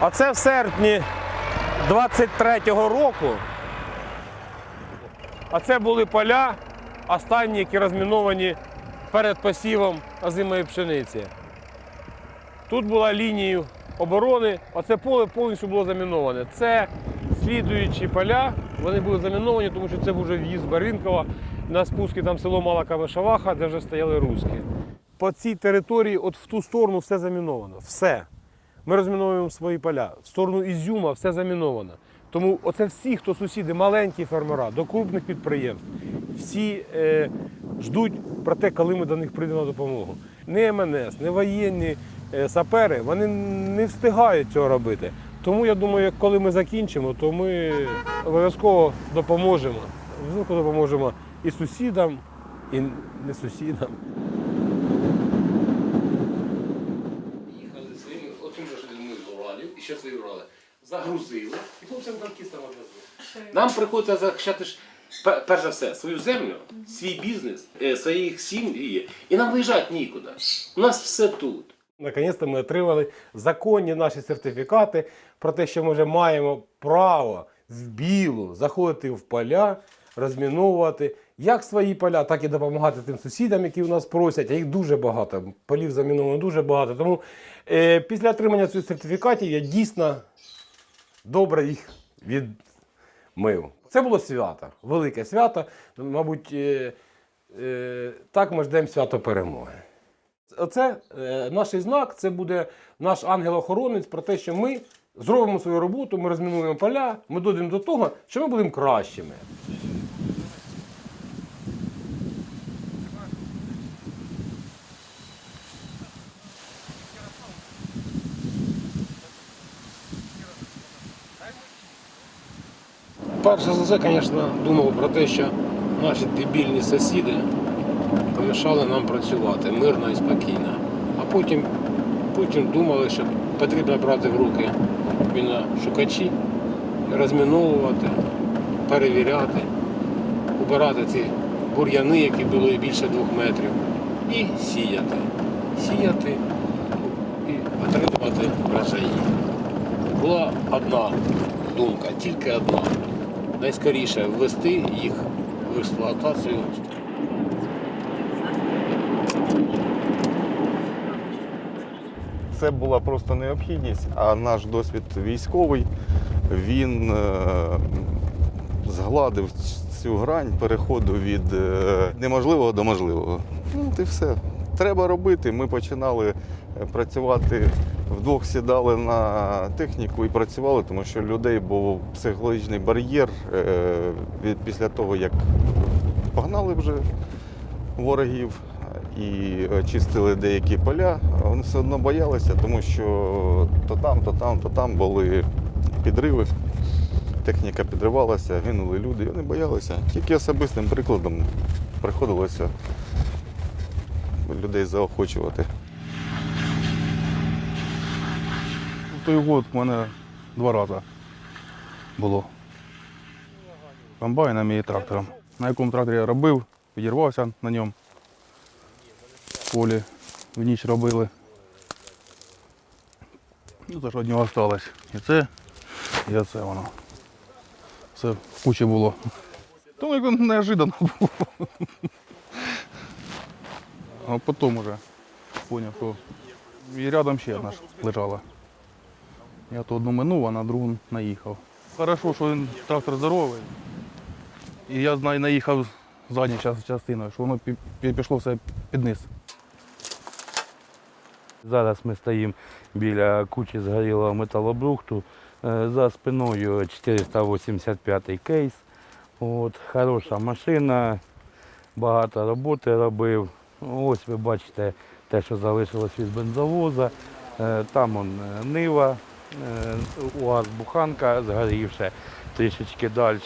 А це в серпні 23-го року. А це були поля, останні, які розміновані перед посівом озимої пшениці. Тут була лінія оборони, а це поле повністю було заміноване. Це слідуючі поля, вони були заміновані, тому що це був вже в'їзд Баринкова. На спуску там село Мала Кавишаваха, де вже стояли руски. По цій території, от в ту сторону, все заміновано. Все. Ми розміновуємо свої поля. В сторону Ізюма все заміновано. Тому оце всі, хто сусіди, маленькі фермера, до крупних підприємств, всі е, ждуть про те, коли ми до них прийдемо допомогу. Не МНС, не воєнні е, сапери, вони не встигають цього робити. Тому я думаю, коли ми закінчимо, то ми обов'язково допоможемо. Обов'язково допоможемо і сусідам, і не сусідам. Їхали своїми, отим же що ми з Уралів, і ще свої Урали. Загрузили і хлопцям танкістам одвезли. Нам приходиться захищати ж перш за все свою землю, свій бізнес, е, своїх сім'ї. І нам виїжджати нікуди. У нас все тут. Наконець-то ми отримали законні наші сертифікати про те, що ми вже маємо право в білу заходити в поля, розміновувати як свої поля, так і допомагати тим сусідам, які у нас просять. А їх дуже багато. Полів заміновано дуже багато. Тому е, після отримання цих сертифікатів я дійсно добре їх відмив. Це було свято, велике свято. Мабуть, е, е, так ми ждемо свято перемоги. Оце е, наш знак, це буде наш ангел-охоронець про те, що ми зробимо свою роботу, ми розмінуємо поля, ми дійдемо до того, що ми будемо кращими. Перш за все, звісно, думав про те, що наші дебільні сусіди помішали нам працювати мирно і спокійно. А потім, потім думали, що потрібно брати в руки шукачі, розміновувати, перевіряти, убирати ці бур'яни, які були більше двох метрів, і сіяти. Сіяти і отримувати врожаї. Була одна думка, тільки одна. Найскоріше ввести їх в експлуатацію. Це була просто необхідність, а наш досвід військовий він е, згладив цю грань переходу від е, неможливого до можливого. Ну, і все. Треба робити. Ми починали е, працювати вдвох сідали на техніку і працювали, тому що людей був психологічний бар'єр е, після того, як погнали вже ворогів і чистили деякі поля, вони все одно боялися, тому що то там, то там, то там були підриви. Техніка підривалася, гинули люди, вони боялися. Тільки особистим прикладом приходилося людей заохочувати. В той год в мене два рази було. Комбайном і трактором. На якому тракторі я робив, підірвався на ньому. Полі в ніч робили. Ну, це ж од нього залишилось. І це, і оце воно. Все в кучі було. Тому як неожиданно було. А потім уже зрозумів, що і рядом ще одна лежала. Я то одну минув, а на другу наїхав. Хорошо, що він трактор здоровий. І я знаю, наїхав задньою час- частиною, що воно пі- пі- пішло все під низ. Зараз ми стоїмо біля кучі згорілого металобрухту. Е, За спиною 485 кейс. От, хороша машина, багато роботи робив. Ось ви бачите те, що залишилось від бензовоза. Е, Там он е, Нива, е, УАЗ Буханка згорівша. Трішечки далі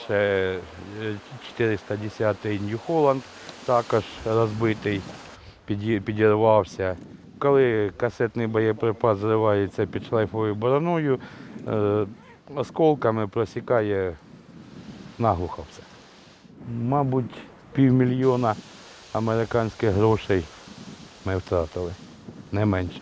410-й Нью Холланд також розбитий, підірвався. Коли касетний боєприпас зривається під шлейфовою бороною, осколками просікає наглухо все. Мабуть, півмільйона американських грошей ми втратили, не менше.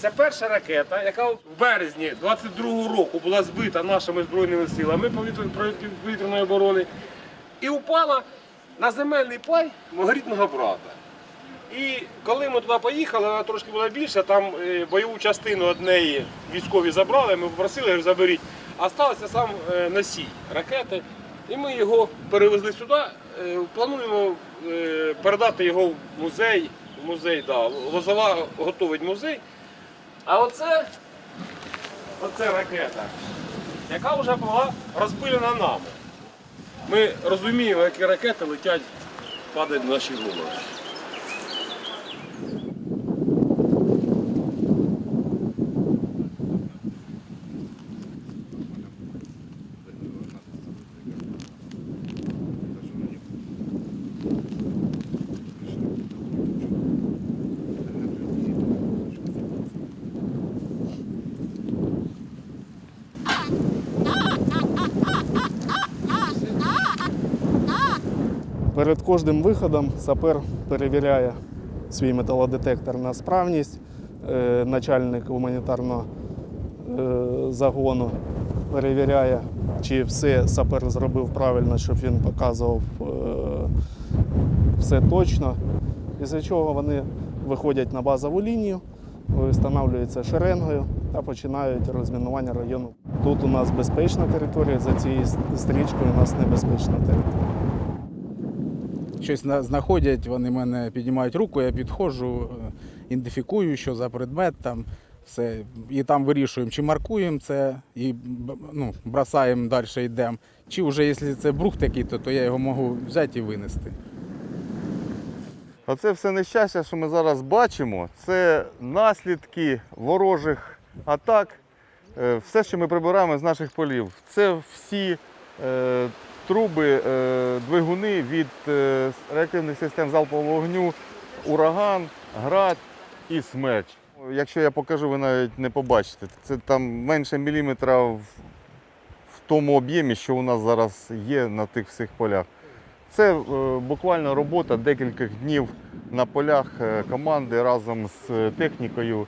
Це перша ракета, яка в березні 22-го року була збита нашими збройними силами повітря- протиповітряної оборони і упала на земельний пай мого рідного брата. І коли ми туди поїхали, вона трошки була більша, там е, бойову частину однеї військові забрали, ми попросили, заберіть. А стався сам е, носій ракети. І ми його перевезли сюди. Е, Плануємо е, передати його в музей. В музей, да. Лозова готовить музей. А оце, оце ракета, яка вже була розпилена нами. Ми розуміємо, які ракети летять, падають в наші голови. Перед кожним виходом сапер перевіряє свій металодетектор на справність. Е, Начальник гуманітарного е, загону перевіряє, чи все сапер зробив правильно, щоб він показував е, все точно. Після чого вони виходять на базову лінію, встановлюються шеренгою та починають розмінування району. Тут у нас безпечна територія, за цією стрічкою у нас небезпечна територія. Щось знаходять, вони мене піднімають руку, я підходжу, е, ідентифікую, що за предмет там. Все. І там вирішуємо, чи маркуємо це і ну, бросаємо далі йдемо. Чи вже якщо це брух такий, то, то я його можу взяти і винести. Оце все нещастя, що ми зараз бачимо, це наслідки ворожих атак. Е, Все, що ми прибираємо з наших полів, це всі е, труби, е, двигуни від е, реактивних систем залпового вогню, ураган, град і смерч. Якщо я покажу, ви навіть не побачите. Це там менше міліметра в, тому об'ємі, що у нас зараз є на тих всіх полях. Це е, буквально робота декількох днів на полях команди разом з технікою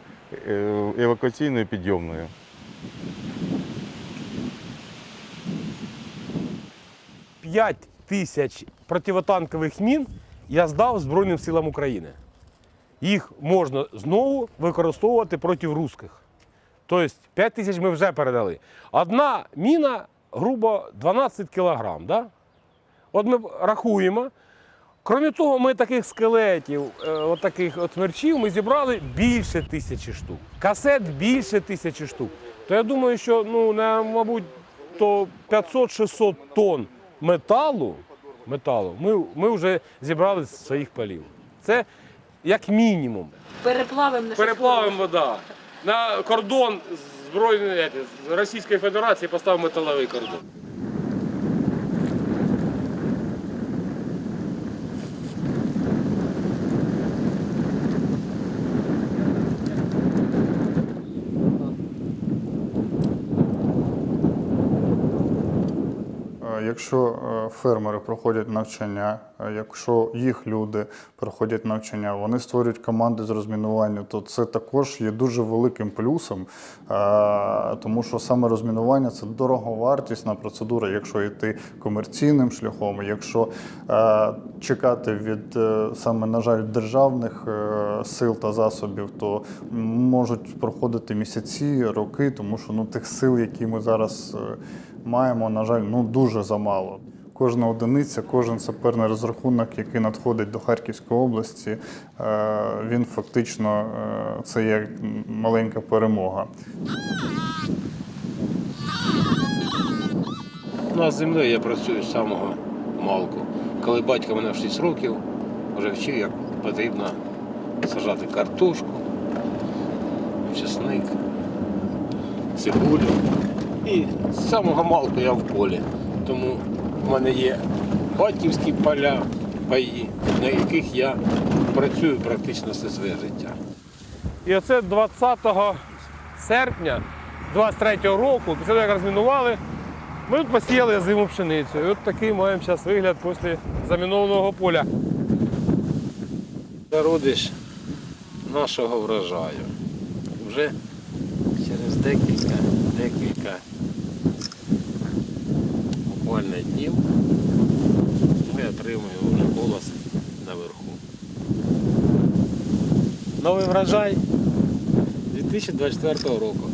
евакуаційною підйомною. П'ять тисяч противотанкових мін я здав Збройним силам України. Їх можна знову використовувати проти русських. Тобто 5 тисяч ми вже передали. Одна міна грубо 12 кілограм. Да? От ми рахуємо. Крім того, ми таких скелетів, е, от таких от смерчів ми зібрали більше тисячі штук. Касет більше тисячі штук. То я думаю, що ну, мабуть, то 500-600 тонн металу, металу ми, ми вже зібрали з своїх полів. Це як мінімум. Переплавимо на Переплавимо вода. На кордон збройної е, Російської Федерації поставимо металовий кордон. Якщо е, фермери проходять навчання, е, якщо їх люди проходять навчання, вони створюють команди з розмінування, то це також є дуже великим плюсом, е, тому що саме розмінування це дороговартісна процедура, якщо йти комерційним шляхом, якщо чекати від саме, на жаль, державних сил та засобів, то можуть проходити місяці, роки, тому що ну тих сил, які ми зараз маємо, на жаль, ну дуже замало. Кожна одиниця, кожен саперний розрахунок, який надходить до Харківської області, е, він фактично е, це є маленька перемога. Ну, а з землею я працюю з самого малку. Коли батько мене в 6 років вже вчив, як потрібно сажати картошку, чесник, цибулю. І з самого малку я в полі. Тому в мене є батьківські поля, паї, на яких я працюю практично все своє життя. І оце 20 серпня 23-го року, після того, як розмінували, ми тут посіяли зиму пшеницю. І от такий маємо зараз вигляд після замінованого поля. Зародиш нашого врожаю. вже через декілька, декілька буквально днів ми вже голос наверху. Новий врожай 2024 року.